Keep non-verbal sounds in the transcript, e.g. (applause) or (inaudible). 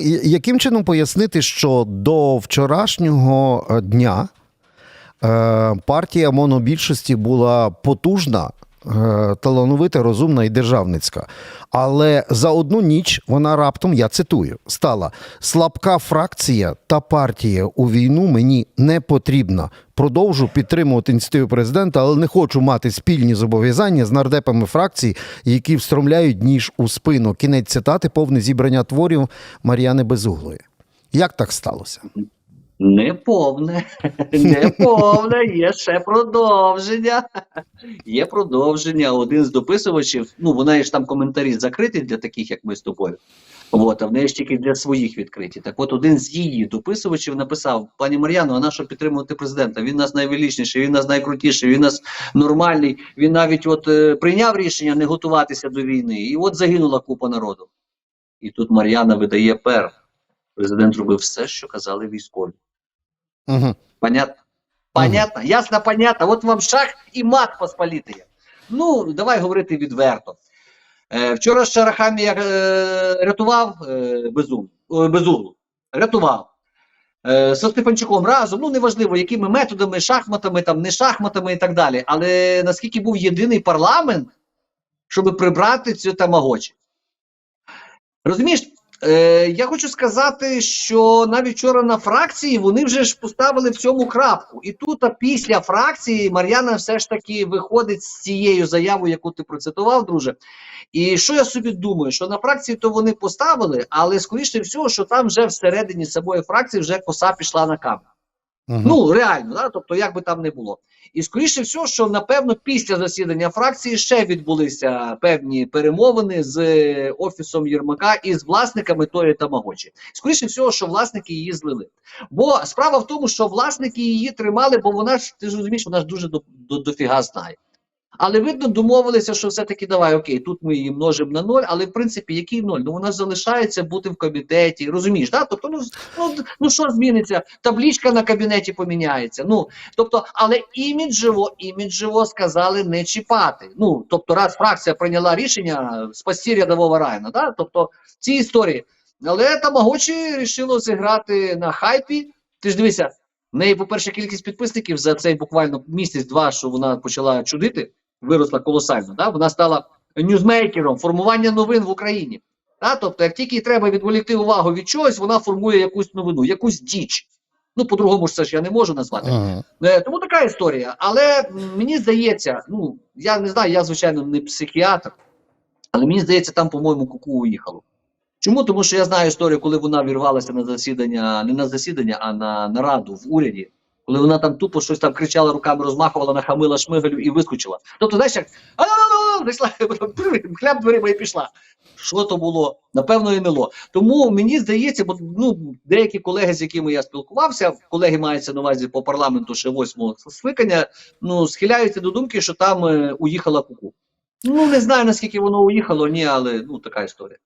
Яким чином пояснити, що до вчорашнього е, дня е, партія монобільшості була потужна, талановита, розумна і державницька. Але за одну ніч вона раптом, я цитую, стала слабка фракція та партія у війну мені не потрібна. Продовжу підтримувати ініціативу президента, але не хочу мати спільні зобов'язання з нардепами фракцій, які встромляють ніж у спину. Кінець цитати, повне зібрання творів Мар'яни Безуглої. Як так сталося? Не повне, (laughs) не повне, є ще продовження. Є продовження. Один з дописувачів, ну вона ж там коментарі закриті для таких, як ми з тобою. От, а в неї ж тільки для своїх відкриті. Так от один з її дописувачів написав: пані Мар'яно, а на що підтримувати президента? Він нас найвеличніший, він нас найкрутіший, він нас нормальний. Він навіть от е, прийняв рішення не готуватися до війни. І от загинула купа народу. І тут Мар'яна видає пер. Президент робив все, що казали військові. Угу. Понятно? Понятно? Ясно, понятно. От вам шах і мат посполітий. Ну, давай говорити відверто. Е, вчора з Шарахамі я е, рятував е, безум, безуглу. Рятував. Е, со Стефанчуком разом, ну неважливо, якими методами, шахматами, там, не шахматами і так далі. Але наскільки був єдиний парламент, щоб прибрати цю тамагочі. Розумієш, Е, я хочу сказати, що навіть вчора на фракції вони вже ж поставили в цьому крапку. І тут, а після фракції, Мар'яна все ж таки виходить з цією заявою, яку ти процитував, друже. І що я собі думаю, що на фракції то вони поставили, але скоріше всього, що там вже всередині самої фракції вже коса пішла на камеру. Ну реально, да? тобто, як би там не було. І скоріше всього, що напевно після засідання фракції ще відбулися певні перемовини з е, офісом Єрмака і з власниками тої тамагочі. Скоріше всього, що власники її злили. Бо справа в тому, що власники її тримали, бо вона ж ти ж розумієш, вона ж дуже до, до, дофіга знає. Але видно, домовилися, що все-таки давай, окей, тут ми її множимо на ноль, але в принципі, який ноль? Ну вона залишається бути в кабінеті, розумієш, да? Тобто, ну, ну, ну що зміниться? Таблічка на кабінеті поміняється. Ну, тобто, але іміджево, іміджево сказали не чіпати. Ну, тобто, раз фракція прийняла рішення спасти рядового Райана, да? тобто в цій історії. Але Тамагочі вирішило зіграти на хайпі. Ти ж дивися, в неї, по-перше, кількість підписників за цей буквально місяць-два, що вона почала чудити, виросла колосально. Да? Вона стала ньюзмейкером формування новин в Україні. Да? Тобто, як тільки їй треба відволікти увагу від чогось, вона формує якусь новину, якусь діч. Ну, по-другому ж це ж я не можу назвати. Угу. Е, Тому така історія. Але мені здається, ну я не знаю, я звичайно не психіатр, але мені здається, там, по-моєму, куку уїхало. Чому? Тому що я знаю історію, коли вона вірвалася на засідання, не на засідання, а на нараду в уряді, коли вона там тупо щось там кричала, руками розмахувала, нахамила шмигалю і вискочила. Тобто, знаєш, як «А-а-а-а!» (laughs) хляб дверима і пішла. Що то було? Напевно, і нело. Тому мені здається, бо ну деякі колеги, з якими я спілкувався, колеги мається на увазі по парламенту ще восьмого скликання, ну схиляються до думки, що там е, уїхала куку. Ну не знаю наскільки воно уїхало, ні, але ну така історія.